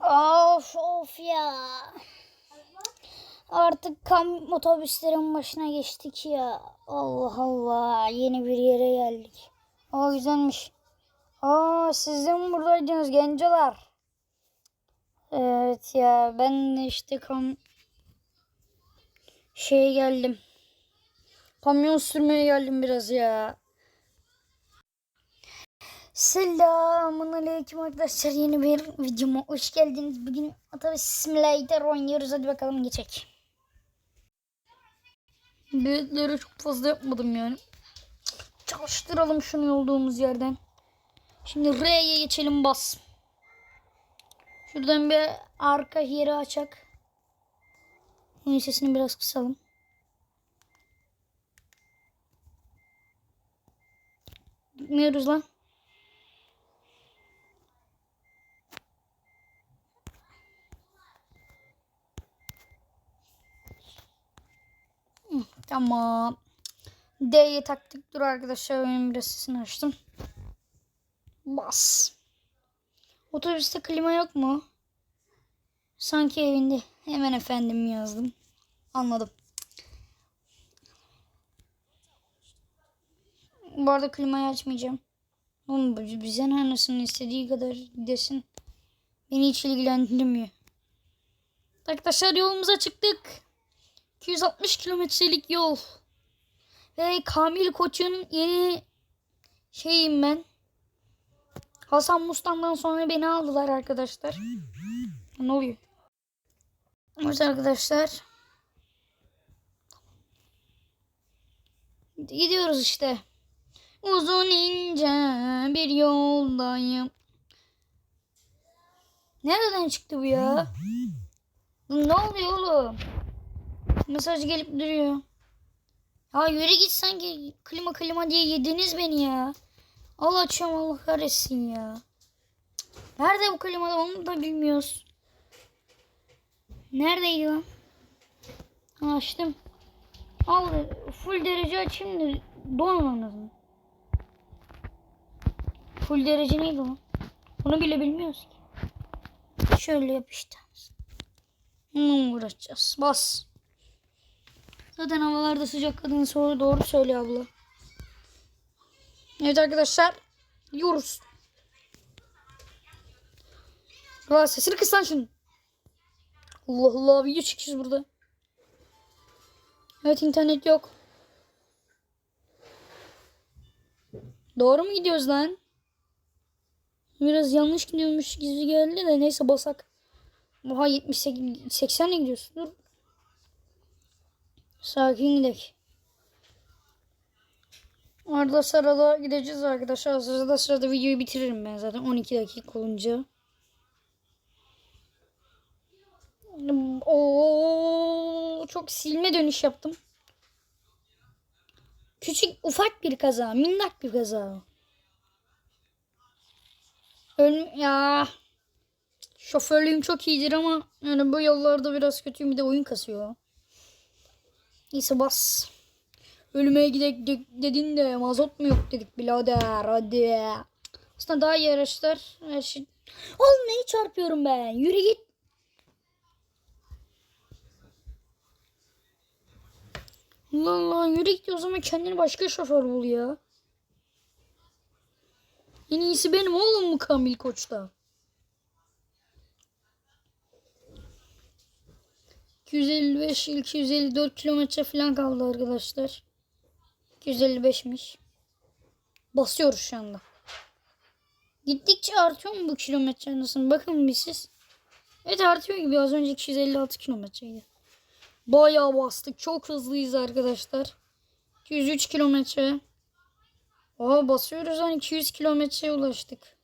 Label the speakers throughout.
Speaker 1: Of of ya. Artık kam otobüslerin başına geçtik ya. Allah Allah. Yeni bir yere geldik. Aa güzelmiş. Aa siz de mi buradaydınız gencolar? Evet ya ben de işte kam şeye geldim. Kamyon sürmeye geldim biraz ya. Selamun aleyküm arkadaşlar. Yeni bir videoma hoş geldiniz. Bugün otobüs simulator oynuyoruz. Hadi bakalım geçecek. Biletleri çok fazla yapmadım yani. Çalıştıralım şunu olduğumuz yerden. Şimdi R'ye geçelim bas. Şuradan bir arka yeri açak. Bunun sesini biraz kısalım. Gitmiyoruz lan. Tamam. D'ye taktık. Dur arkadaşlar benim biraz sesini açtım. Bas. Otobüste klima yok mu? Sanki evinde. Hemen efendim yazdım. Anladım. Bu arada klimayı açmayacağım. Oğlum bize ne anasının istediği kadar desin. Beni hiç ilgilendirmiyor. Arkadaşlar yolumuza çıktık. 260 kilometrelik yol. Ve Kamil Koç'un yeni şeyim ben. Hasan Mustafa'dan sonra beni aldılar arkadaşlar. Ne oluyor? Evet arkadaşlar. Gidiyoruz işte. Uzun ince bir yoldayım. Nereden çıktı bu ya? Ne oluyor oğlum? Mesaj gelip duruyor. Ya yürü git sanki klima klima diye yediniz beni ya. Allah açıyorum Allah kahretsin ya. Nerede bu klima onu da bilmiyoruz. Neredeydi lan? Açtım. Al full derece açayım da donmasın. Full derece neydi lan? Bunu bile bilmiyoruz ki. Şöyle yapıştırırız. Bununla uğraşacağız. Bas. Zaten havalarda sıcak kadın soru doğru söylüyor abla. Evet arkadaşlar. Gidiyoruz. Vay sesini kıs lan şunu. Allah Allah video çekiyoruz burada. Evet internet yok. Doğru mu gidiyoruz lan? Biraz yanlış gidiyormuş gizli geldi de neyse basak. Oha 78 80 ile gidiyorsun. Dur. Sakin gidelim. Arada gideceğiz arkadaşlar. Sırada sırada videoyu bitiririm ben zaten 12 dakika olunca. Oo, çok silme dönüş yaptım. Küçük ufak bir kaza, minnak bir kaza. Öl ya. Şoförlüğüm çok iyidir ama yani bu yollarda biraz kötüyüm bir de oyun kasıyor. Neyse bas. Ölüme gidek de- dedin de mazot mu yok dedik birader hadi. Aslında daha iyi araçlar her şey. Oğlum neyi çarpıyorum ben? Yürü git. Allah Allah yürü git o zaman kendini başka şoför bul ya. En iyisi benim oğlum mu Kamil Koç'ta? 255 il 254 kilometre falan kaldı arkadaşlar. 255'miş. Basıyoruz şu anda. Gittikçe artıyor mu bu kilometre nasıl? Bakın bir siz. Evet artıyor gibi az önce 256 kilometreydi. Bayağı bastık. Çok hızlıyız arkadaşlar. 203 kilometre. Aa basıyoruz hani 200 kilometreye ulaştık.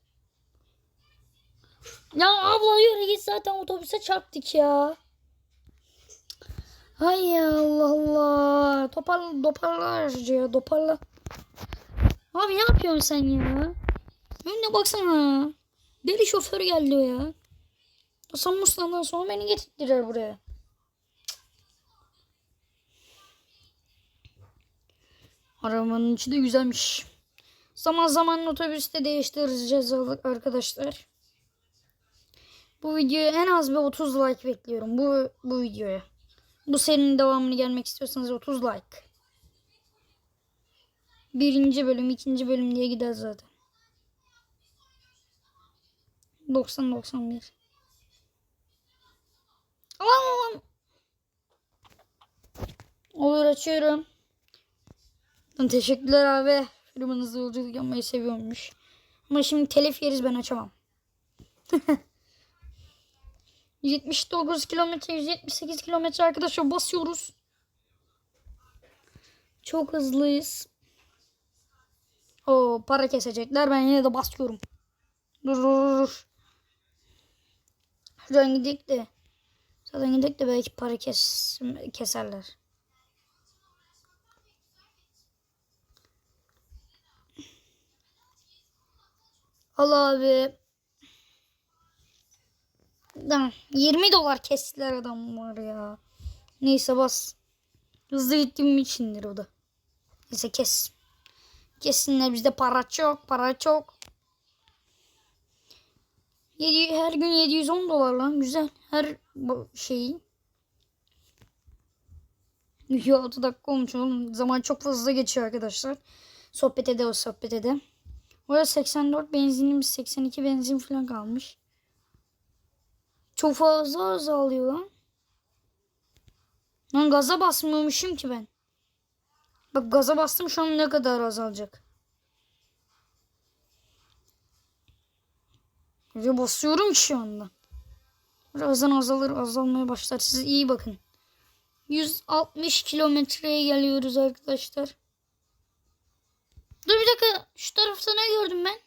Speaker 1: Ya abla yürü git zaten otobüse çarptık ya. Ay ya Allah Allah. Toparla toparla ya toparla. Abi ne yapıyorsun sen ya? Önüne baksana. Deli şoför geldi ya. Hasan Mustafa'dan sonra beni getirdiler buraya. Arabanın içi de güzelmiş. Zaman zaman otobüste değiştireceğiz arkadaşlar. Bu videoya en az bir 30 like bekliyorum. Bu bu videoya. Bu serinin devamını gelmek istiyorsanız 30 like. Birinci bölüm, ikinci bölüm diye gider zaten. 90-91. Aman Olur açıyorum. Teşekkürler abi. Firmanızda yolculuk yapmayı seviyormuş. Ama şimdi telif yeriz ben açamam. 179 kilometre 178 kilometre arkadaşlar basıyoruz. Çok hızlıyız. O para kesecekler ben yine de basıyorum. Dur dur dur. Şuradan gidelim de. Zaten gidelim de belki para kes, keserler. Al abi. Tamam. 20 dolar kestiler adam var ya. Neyse bas. Hızlı gittiğim içindir o da. Neyse kes. Kesinler bizde para çok para çok. 7, her gün 710 dolar lan güzel. Her şeyi. Video 6 dakika olmuş oğlum. Zaman çok fazla geçiyor arkadaşlar. Sohbet ede o sohbet ede. Orada 84 benzinimiz 82 benzin falan kalmış. Çok fazla azalıyor lan. Lan gaza basmıyormuşum ki ben. Bak gaza bastım şu an ne kadar azalacak. Gaza basıyorum ki şu anda. Birazdan azalır azalmaya başlar. Siz iyi bakın. 160 kilometreye geliyoruz arkadaşlar. Dur bir dakika. Şu tarafta ne gördüm ben?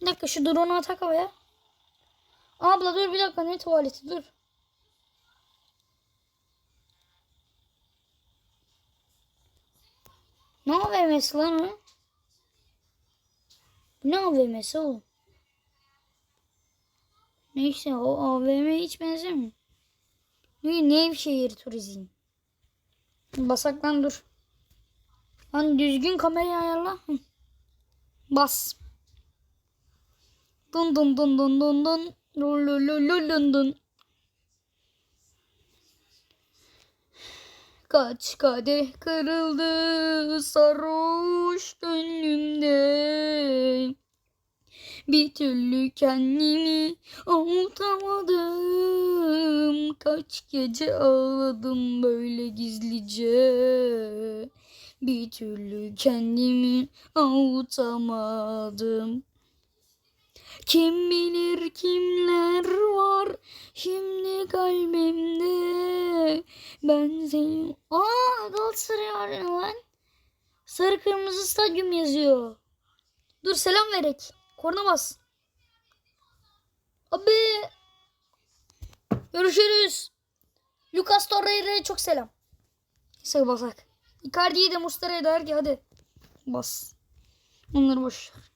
Speaker 1: Bir dakika şu drone'u atak havaya. Abla dur bir dakika ne tuvaleti dur. Ne AVM'si lan o? Ne AVM'si oğlum? Neyse o AVM hiç benzemiyor. Ne Nevşehir turizm. Basak lan dur. Lan düzgün kamerayı ayarla. Bas. Dun dun dun dun dun dun. Dun dun dun dun dun dun. Kaç kadeh kırıldı sarhoş gönlümde. Bir türlü kendimi avutamadım. Kaç gece ağladım böyle gizlice. Bir türlü kendimi avutamadım. Kim bilir kimler var şimdi kalbimde. Ben seni... Aa Galatasaray var lan. Sarı kırmızı stadyum yazıyor. Dur selam verek. Korna bas. Abi. Görüşürüz. Lucas Torreira'ya çok selam. Neyse basak. Icardi'yi de Mustara'ya da ki hadi. Bas. Onları boş ver.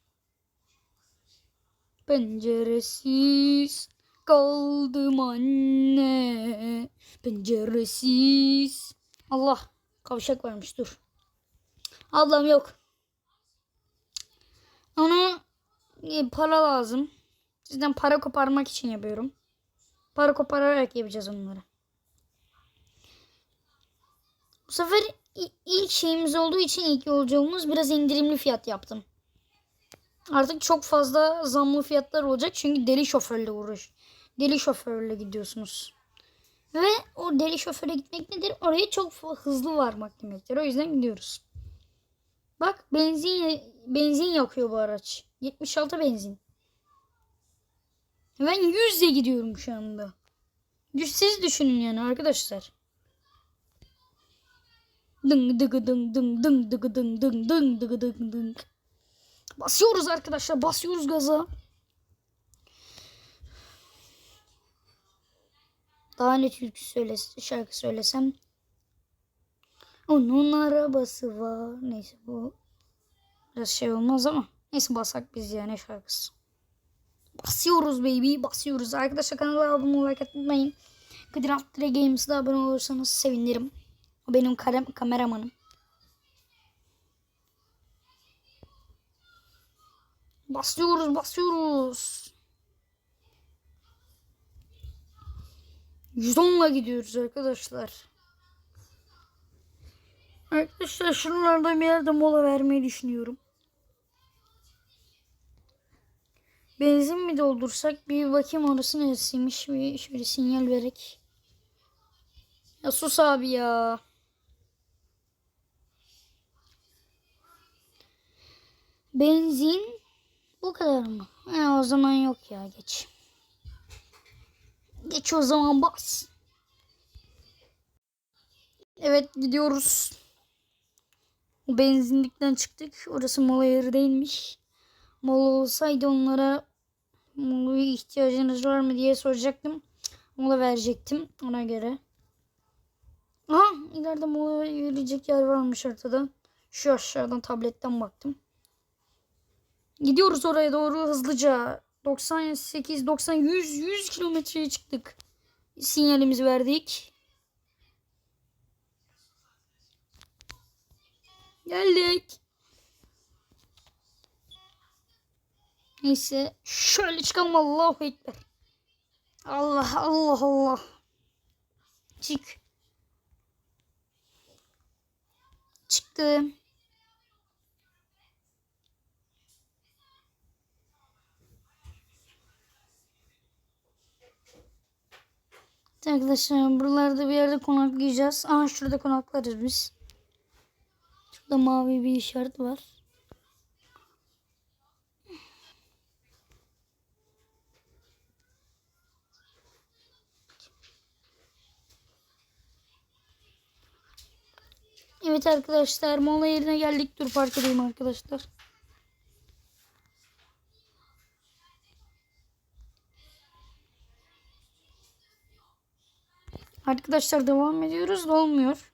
Speaker 1: Penceresiz kaldım anne. Penceresiz. Allah kavşak varmış dur. Ablam yok. Ona e, para lazım. Sizden para koparmak için yapıyorum. Para kopararak yapacağız onları. Bu sefer ilk şeyimiz olduğu için ilk yolculuğumuz biraz indirimli fiyat yaptım. Artık çok fazla zamlı fiyatlar olacak çünkü deli şoförle uğraş. Deli şoförle gidiyorsunuz. Ve o deli şoföre gitmek nedir? Oraya çok hızlı varmak demektir. O yüzden gidiyoruz. Bak benzin benzin yakıyor bu araç. 76 benzin. Ben 100'le gidiyorum şu anda. Siz düşünün yani arkadaşlar. Dıng dıgı dıng dıng dıng dıgı dıng dıng dıng dıgı dıng dıng. Basıyoruz arkadaşlar. Basıyoruz gaza. Daha ne türkü söylesem, şarkı söylesem. Onun arabası var. Neyse bu biraz şey olmaz ama. Neyse basak biz ya ne şarkısı. Basıyoruz baby. Basıyoruz. Arkadaşlar kanala abone olmayı like atmayın. Kadir Altıre Games'da abone olursanız sevinirim. O benim kalem, kameramanım. Basıyoruz basıyoruz. 110'la gidiyoruz arkadaşlar. Arkadaşlar şunlarda bir yerde mola vermeyi düşünüyorum. Benzin mi doldursak bir bakayım orası neresiymiş. Bir şöyle sinyal vererek. Ya sus abi ya. Benzin bu kadar mı? Ya o zaman yok ya geç. Geç o zaman bas. Evet gidiyoruz. Benzinlikten çıktık. Orası mola yeri değilmiş. Mola olsaydı onlara molaya ihtiyacınız var mı diye soracaktım. Mola verecektim ona göre. Aha ileride mola verecek yer varmış ortada. Şu aşağıdan tabletten baktım. Gidiyoruz oraya doğru hızlıca. 98, 90, 100, 100 kilometreye çıktık. Sinyalimizi verdik. Geldik. Neyse şöyle çıkalım Allahu Ekber. Allah Allah Allah. Çık. Çıktım. Arkadaşlar buralarda bir yerde konaklayacağız. Aa şurada konaklarız biz. Şurada mavi bir işaret var. Evet arkadaşlar mola yerine geldik. Dur park edeyim arkadaşlar. Arkadaşlar devam ediyoruz da olmuyor.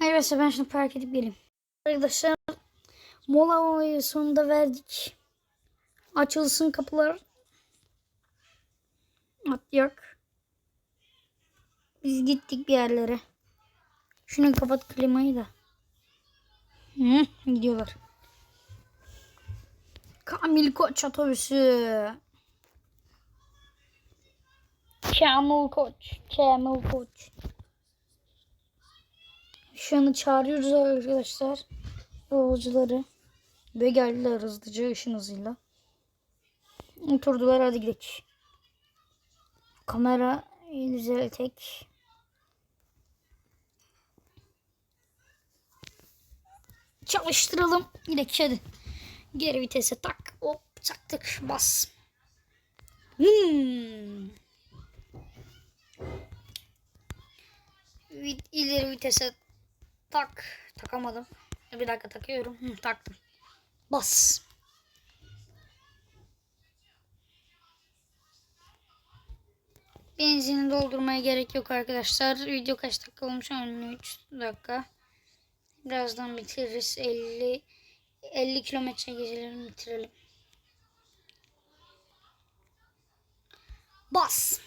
Speaker 1: Arkadaşlar ben şunu park edip geleyim. Arkadaşlar mola sonunda verdik. Açılsın kapılar. Atlayak. Biz gittik bir yerlere. Şunu kapat klimayı da. Hı, gidiyorlar. Kamil Koç otobüsü. Camel Koç. Camel Koç. Şu anda çağırıyoruz arkadaşlar. Yolcuları. Ve geldiler hızlıca ışın hızıyla. Oturdular hadi gidelim. Kamera güzel Çalıştıralım. Gidelim hadi. Geri vitese tak. Hop çaktık. Bas. Hmm. İleri vitese tak. Takamadım. Bir dakika takıyorum. Hı, taktım. Bas. Benzini doldurmaya gerek yok arkadaşlar. Video kaç dakika olmuş? 13 dakika. Birazdan bitiririz. 50 50 kilometre gecelerini bitirelim. Bas.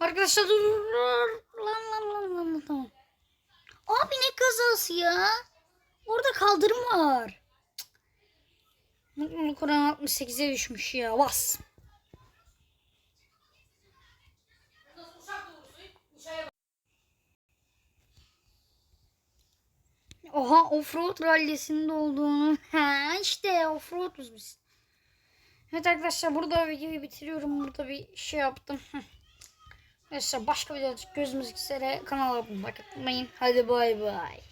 Speaker 1: Arkadaşlar dur. dur. Lan lan lan lan tamam. Abi ne kazası ya? Orada kaldırım var. Mutluluk oranı 68'e düşmüş ya. Bas. Oha offroad rallisinde olduğunu. Ha işte offroaduz biz. Evet arkadaşlar burada videoyu bitiriyorum. Burada bir şey yaptım. Arkadaşlar başka videoda gözümüz üzere kanala abone olmayı unutmayın. Hadi bay bay.